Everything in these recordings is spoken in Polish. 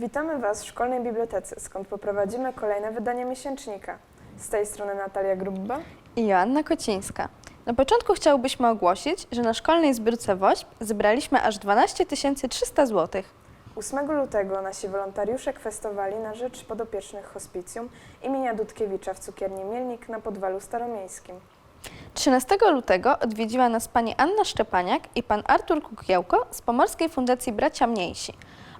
Witamy Was w szkolnej bibliotece, skąd poprowadzimy kolejne wydanie miesięcznika. Z tej strony Natalia Grubba. i Joanna Kocińska. Na początku chciałbyśmy ogłosić, że na szkolnej zbiórce WOŚP zebraliśmy aż 12 300 zł. 8 lutego nasi wolontariusze kwestowali na rzecz podopiecznych hospicjum imienia Dudkiewicza w cukierni Mielnik na Podwalu Staromiejskim. 13 lutego odwiedziła nas pani Anna Szczepaniak i pan Artur Kukiełko z Pomorskiej Fundacji Bracia Mniejsi.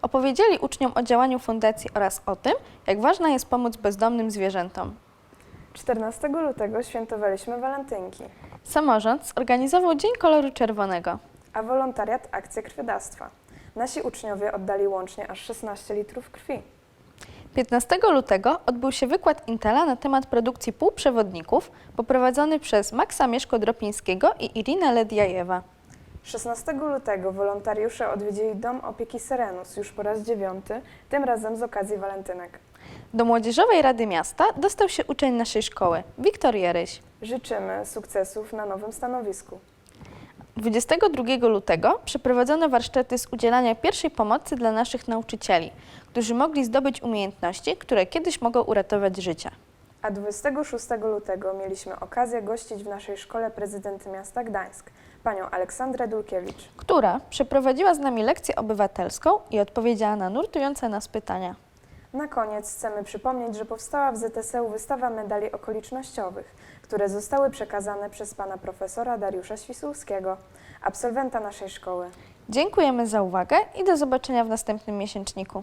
Opowiedzieli uczniom o działaniu fundacji oraz o tym, jak ważna jest pomoc bezdomnym zwierzętom. 14 lutego świętowaliśmy walentynki, Samorząd zorganizował Dzień Koloru Czerwonego. a wolontariat akcję krwiodawstwa. Nasi uczniowie oddali łącznie aż 16 litrów krwi. 15 lutego odbył się wykład Intela na temat produkcji półprzewodników poprowadzony przez Maxa Mieszko-Dropińskiego i Irinę Lediajewa. 16 lutego wolontariusze odwiedzili Dom Opieki Serenus już po raz dziewiąty, tym razem z okazji walentynek. Do Młodzieżowej Rady Miasta dostał się uczeń naszej szkoły, Wiktor Jeryś. Życzymy sukcesów na nowym stanowisku. 22 lutego przeprowadzono warsztaty z udzielania pierwszej pomocy dla naszych nauczycieli, którzy mogli zdobyć umiejętności, które kiedyś mogą uratować życie. A 26 lutego mieliśmy okazję gościć w naszej szkole prezydent miasta Gdańsk, panią Aleksandrę Dulkiewicz. która przeprowadziła z nami lekcję obywatelską i odpowiedziała na nurtujące nas pytania. Na koniec chcemy przypomnieć, że powstała w ZSU wystawa medali okolicznościowych, które zostały przekazane przez pana profesora Dariusza Świsulskiego, absolwenta naszej szkoły. Dziękujemy za uwagę i do zobaczenia w następnym miesięczniku.